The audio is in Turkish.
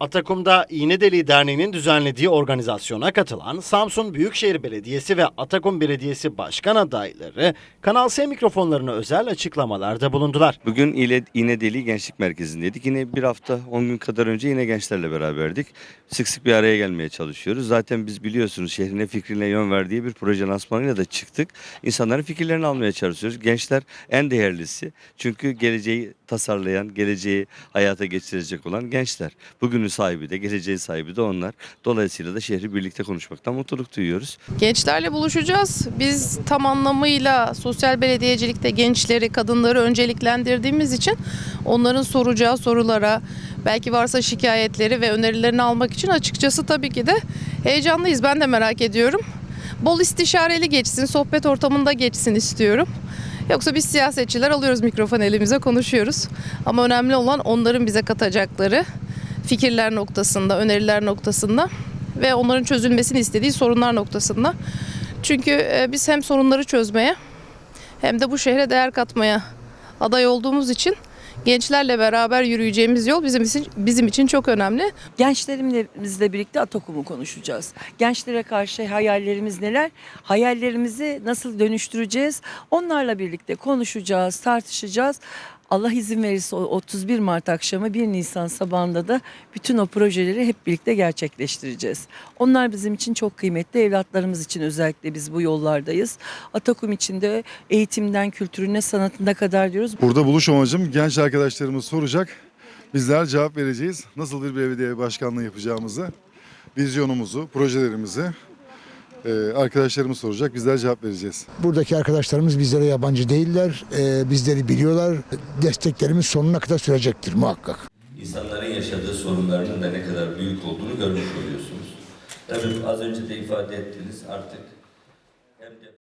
Atakum'da İğnedeli Derneği'nin düzenlediği organizasyona katılan Samsun Büyükşehir Belediyesi ve Atakum Belediyesi Başkan adayları Kanal S mikrofonlarına özel açıklamalarda bulundular. Bugün İle, İğnedeli Gençlik Merkezi'ndeydik. Yine bir hafta 10 gün kadar önce yine gençlerle beraberdik. Sık sık bir araya gelmeye çalışıyoruz. Zaten biz biliyorsunuz şehrine fikrine yön verdiği bir proje lansmanıyla da çıktık. İnsanların fikirlerini almaya çalışıyoruz. Gençler en değerlisi. Çünkü geleceği tasarlayan, geleceği hayata geçirecek olan gençler. Bugünün sahibi de, geleceğin sahibi de onlar. Dolayısıyla da şehri birlikte konuşmaktan mutluluk duyuyoruz. Gençlerle buluşacağız. Biz tam anlamıyla sosyal belediyecilikte gençleri, kadınları önceliklendirdiğimiz için onların soracağı sorulara, belki varsa şikayetleri ve önerilerini almak için açıkçası tabii ki de heyecanlıyız. Ben de merak ediyorum. Bol istişareli geçsin, sohbet ortamında geçsin istiyorum. Yoksa biz siyasetçiler alıyoruz mikrofon elimize konuşuyoruz. Ama önemli olan onların bize katacakları fikirler noktasında, öneriler noktasında ve onların çözülmesini istediği sorunlar noktasında. Çünkü e, biz hem sorunları çözmeye hem de bu şehre değer katmaya aday olduğumuz için gençlerle beraber yürüyeceğimiz yol bizim için bizim için çok önemli. Gençlerimizle birlikte Atakum'u konuşacağız. Gençlere karşı hayallerimiz neler? Hayallerimizi nasıl dönüştüreceğiz? Onlarla birlikte konuşacağız, tartışacağız. Allah izin verirse o 31 Mart akşamı 1 Nisan sabahında da bütün o projeleri hep birlikte gerçekleştireceğiz. Onlar bizim için çok kıymetli. Evlatlarımız için özellikle biz bu yollardayız. Atakum için de eğitimden kültürüne, sanatına kadar diyoruz. Burada buluş amacım genç arkadaşlarımız soracak. Bizler cevap vereceğiz. Nasıl bir belediye başkanlığı yapacağımızı, vizyonumuzu, projelerimizi e, arkadaşlarımız soracak. Bizler cevap vereceğiz. Buradaki arkadaşlarımız bizlere yabancı değiller. Ee, bizleri biliyorlar. Desteklerimiz sonuna kadar sürecektir muhakkak. İnsanların yaşadığı sorunlarının da ne kadar büyük olduğunu görmüş oluyorsunuz. Tabii az önce de ifade ettiniz artık hem de